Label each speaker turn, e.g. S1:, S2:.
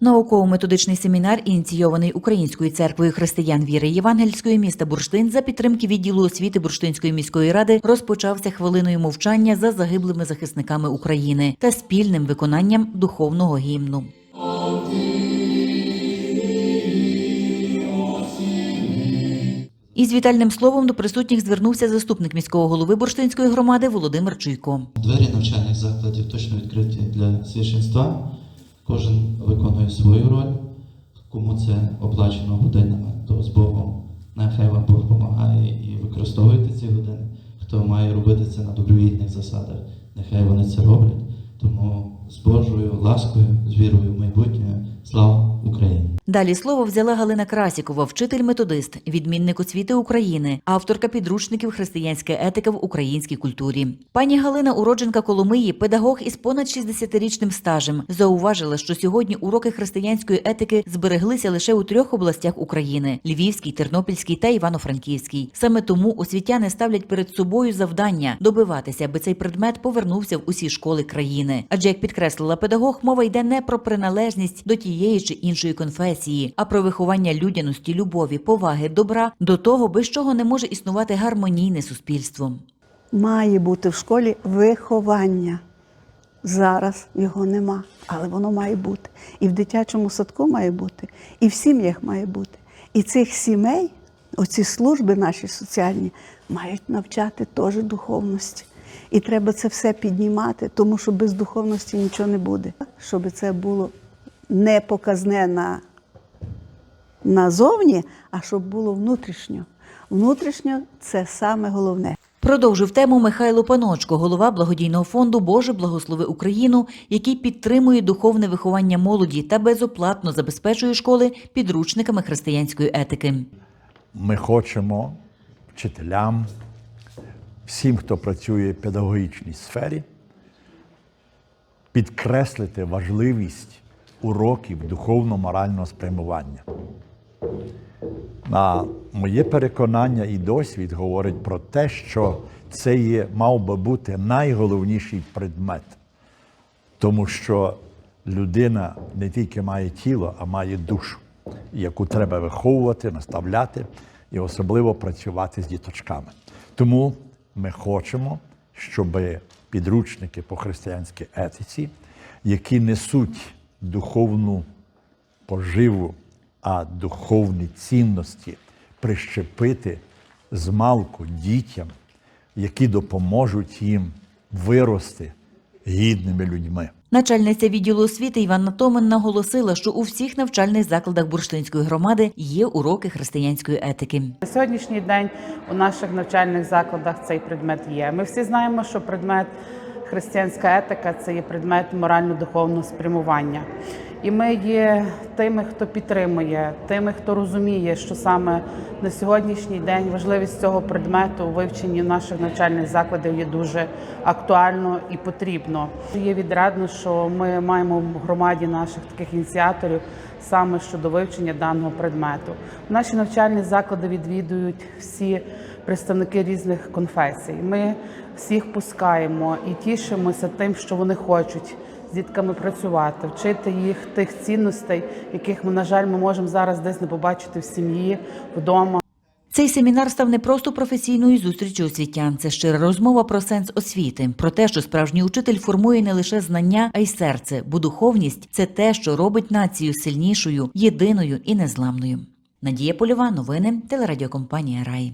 S1: Науково-методичний семінар, ініційований Українською церквою християн віри Євангельської міста Бурштин за підтримки відділу освіти Бурштинської міської ради розпочався хвилиною мовчання за загиблими захисниками України та спільним виконанням духовного гімну. Із вітальним словом до присутніх звернувся заступник міського голови Бурштинської громади Володимир Чуйко.
S2: Двері навчальних закладів точно відкриті для священства. Кожен виконує свою роль. Кому це оплачено годинами, то з Богом. Нехай вам Бог допомагає і використовуйте ці години. Хто має робити це на добровільних засадах, нехай вони це роблять. Тому з Божою ласкою, з вірою в майбутнє, слава Україні!
S1: Далі слово взяла Галина Красікова, вчитель-методист, відмінник освіти України, авторка підручників християнська етика в українській культурі. Пані Галина, уродженка Коломиї, педагог із понад 60-річним стажем, зауважила, що сьогодні уроки християнської етики збереглися лише у трьох областях України: Львівській, Тернопільській та Івано-Франківській. Саме тому освітяни ставлять перед собою завдання добиватися, аби цей предмет повернувся в усі школи країни. Адже як підкреслила педагог, мова йде не про приналежність до тієї чи іншої конфесії, а про виховання людяності, любові, поваги, добра до того, без чого не може існувати гармонійне суспільство.
S3: Має бути в школі виховання. Зараз його нема, але воно має бути. І в дитячому садку має бути, і в сім'ях має бути. І цих сімей, оці служби наші соціальні, мають навчати теж духовності. І треба це все піднімати, тому що без духовності нічого не буде. Щоб це було не показне на назовні, а щоб було внутрішньо. Внутрішньо це саме головне.
S1: Продовжив тему Михайло Паночко, голова благодійного фонду Боже благослови Україну, який підтримує духовне виховання молоді та безоплатно забезпечує школи підручниками християнської етики.
S4: Ми хочемо вчителям, всім, хто працює в педагогічній сфері, підкреслити важливість уроків духовно-морального спрямування. На моє переконання і досвід говорить про те, що це є, мав би бути найголовніший предмет, тому що людина не тільки має тіло, а має душу, яку треба виховувати, наставляти і особливо працювати з діточками. Тому ми хочемо, щоб підручники по християнській етиці, які несуть духовну поживу, а духовні цінності прищепити з малку дітям, які допоможуть їм вирости гідними людьми.
S1: Начальниця відділу освіти Іванна Томен наголосила, що у всіх навчальних закладах Бурштинської громади є уроки християнської етики.
S5: На сьогоднішній день у наших навчальних закладах цей предмет є. Ми всі знаємо, що предмет християнська етика це є предмет морально-духовного спрямування. І ми є тими, хто підтримує, тими, хто розуміє, що саме на сьогоднішній день важливість цього предмету у вивченні наших навчальних закладів є дуже актуально і потрібно. Є відрадно, що ми маємо в громаді наших таких ініціаторів саме щодо вивчення даного предмету. Наші навчальні заклади відвідують всі представники різних конфесій. Ми всіх пускаємо і тішимося тим, що вони хочуть з дітками працювати, вчити їх тих цінностей, яких ми, на жаль, ми можемо зараз десь не побачити в сім'ї, вдома.
S1: Цей семінар став не просто професійною зустрічю освітян. Це щира розмова про сенс освіти, про те, що справжній учитель формує не лише знання, а й серце, бо духовність це те, що робить націю сильнішою, єдиною і незламною. Надія Польова, новини, телерадіокомпанія Рай.